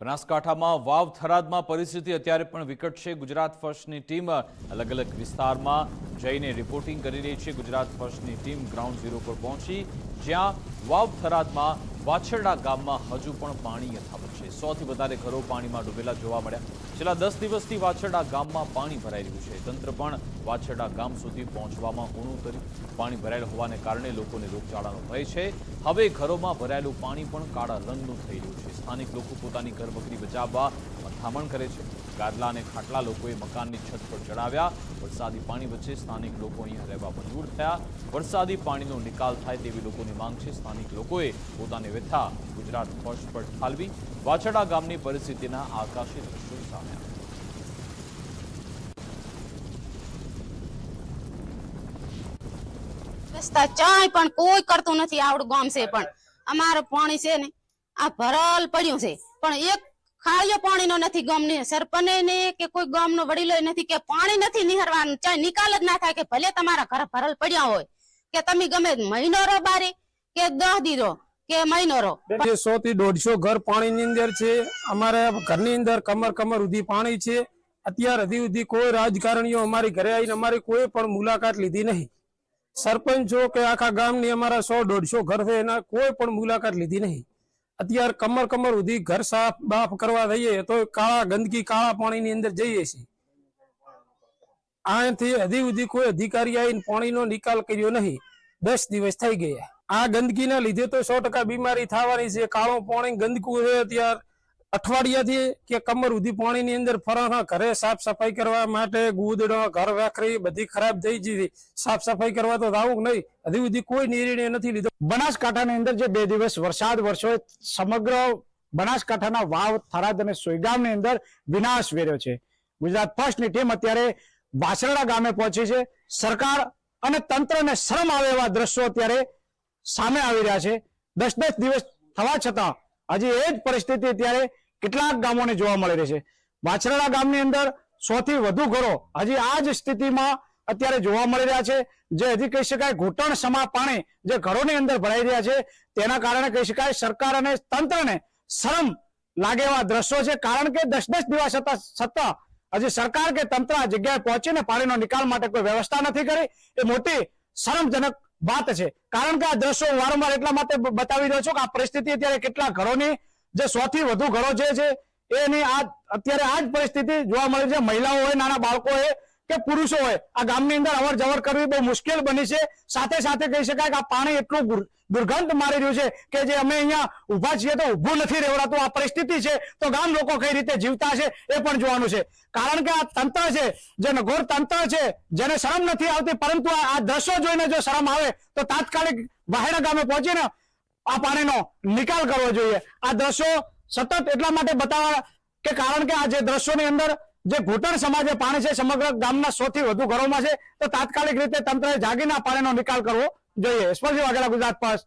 બનાસકાંઠામાં વાવ થરાદમાં પરિસ્થિતિ અત્યારે પણ વિકટ છે. ગુજરાત ફર્સ્ટની ટીમ અલગ અલગ વિસ્તારમાં જઈને રિપોર્ટિંગ કરી રહી છે ગુજરાત ફર્સ્ટની ટીમ ગ્રાઉન્ડ ઝીરો પર પહોંચી, જ્યાં વાવ થરાદમાં વાછરડા ગામમાં હજુ પણ પાણી યથાવત છે. સોથી વધારે ઘરો પાણીમાં ડૂબેલા જોવા મળ્યા. છેલ્લા દસ દિવસથી વાછરડા ગામમાં પાણી ભરાઈ રહ્યું છે. તંત્ર પણ વાછરડા ગામ સુધી પહોંચવામાં ઊણું કર્યું. પાણી ભરાયેલ હોવાને કારણે લોકોને રોગચાળાનો ભય છે. હવે ઘરોમાં ભરાયેલું પાણી પણ કાળા રંગનું થઈ રહ્યું છે. સ્થાનિક લોકો પોતાની ઘર બકરી બચાવવા મથામણ કરે છે. ગાદલા અને ખાટલા લોકોએ મકાનની છત પર ચડાવ્યા. વરસાદી પાણી વચ્ચે સ્થાનિક લોકો અહીંયા રહેવા મંજૂર થયા. વરસાદી પાણીનો નિકાલ થાય તેવી લોકોની માંગ છે. સ્થાનિક લોકોએ પોતાની વ્યથા ગુજરાત ફર્સ્ટ પર ઠાલવી. વાછડા ગામની પરિસ્થિતિના આકાશી દ્રશ્યો સામે ચાય પણ કોઈ કરતું નથી. આવડું ગામ છે પણ. અમારું પાણી છે ને, આ ભરલ પડ્યું છે. પણ એક ખાળિયો પાણીનો નથી ગામને સરપંચ ને કે કોઈ ગામનો વડીલો નથી કે પાણી નથી નિહરવાનું, ચાહે નિકાલ જ ના થાય કે ભલે તમારા ઘર ભરલ પડ્યા હોય, કે તમે ગમે મહિનો રહો બારે, કે દસ દીધો કે મહિનો રહો. સો થી દોઢસો ઘર પાણીની અંદર છે, અમારા ઘરની અંદર કમર કમર સુધી પાણી છે, અત્યાર હજી સુધી કોઈ રાજકારણીઓ અમારી ઘરે આવીને અમારી કોઈ પણ મુલાકાત લીધી નહીં. સરપંચો કે આખા ગામની અમારા સો દોઢસો ઘર છે, એના કોઈ પણ મુલાકાત લીધી નહીં. અત્યારે કમર કમર સુધી ઘર સાફ બાફ કરવા જઈએ તો કાળા ગંદકી કાળા પાણીની અંદર જઈએ છીએ. આથી હજી સુધી કોઈ અધિકારી આવીને પાણીનો નિકાલ કર્યો નહીં. દસ દિવસ થઈ ગયા. આ ગંદકીના લીધે તો સો ટકા બીમારી થવાની છે. કાળું પાણી ગંદકુ છે અત્યારે. અઠવાડિયાથી કે કમર ઉધી પાણીની અંદર ફરણા ઘરે સાફ સફાઈ કરવા માટે ગુદડો, ઘર વેખરી બધી ખરાબ થઈ ગઈ. સાફ સફાઈ કરવા તો જાવું નહીં. હજી સુધી કોઈ નિર્ણય નથી લીધો. બનાસકાંઠાની અંદર જે બે દિવસ વરસાદ વરસ્યો સમગ્ર બનાસકાંઠાના વાવ, થરાદ અને સોયગામની અંદર વિનાશ વેર્યો છે. ગુજરાત ફર્સ્ટની ટીમ અત્યારે વાસરડા ગામે પહોંચી છે. સરકાર અને તંત્રને શરમ આવે એવા દ્રશ્યો અત્યારે સામે આવી રહ્યા છે. દસ દસ દિવસ થવા છતાં હજી એ જ પરિસ્થિતિ અત્યારે કેટલાક ગામોને જોવા મળી રહી છે. વાછરડા ગામની અંદરથી વધુ ઘરો હજી આ જ સ્થિતિમાં અત્યારે જોવા મળી રહ્યા છે. જે હજી કહી શકાય ઘૂંટણ સમા પાણી જે ઘરોની અંદર ભરાઈ રહ્યા છે, તેના કારણે કહી શકાય સરકાર અને તંત્રને શરમ લાગે એવા દ્રશ્યો છે. કારણ કે દસ દસ દિવસ સત્તા હજી સરકાર કે તંત્ર આ જગ્યાએ પહોંચીને પાણીનો નિકાલ માટે કોઈ વ્યવસ્થા નથી કરી. એ મોટી શરમજનક વાત છે. કારણ કે આ દ્રશ્યો વારંવાર એટલા માટે બતાવી રહ્યો છું કે આ પરિસ્થિતિ અત્યારે કેટલા ઘરોની, જે સો વધુ ઘરો જે છે, એની આ, અત્યારે આ જ પરિસ્થિતિ જોવા મળે છે. મહિલાઓ હોય, નાના બાળકો હોય કે પુરુષો હોય. આ ગામની અંદર અવર જવર કરવી બહુ મુશ્કેલ બની છે. સાથે સાથે કહી શકાય કે આ પાણી એટલું દુર્ગંધ મારી રહ્યું છે કે જે અમે અહીંયા ઊભા છીએ તો ઊભું નથી રહેવડાતું. આ પરિસ્થિતિ છે તો ગામ લોકો કઈ રીતે જીવતા છે એ પણ જોવાનું છે. કારણ કે આ તંત્ર છે, જે નઘોર તંત્ર છે, જેને શરમ નથી આવતી, પરંતુ આ દ્રશ્યો જોઈને જો શરમ આવે તો તાત્કાલિક વાહેડા ગામે પહોંચીને આ પાણીનો નિકાલ કરવો જોઈએ. આ દ્રશ્યો સતત એટલા માટે બતાવવા કે કારણ કે આ જે દ્રશ્યોની અંદર જે ઘૂંટણ સમાજે પાણી છે, સમગ્ર ગામના સો થી વધુ ઘરોમાં છે, તો તાત્કાલિક રીતે તંત્રએ જાગીને પાણીનો નિકાલ કરવો જોઈએ. સ્પર્શી વાઘેલા ગુજરાત પાસ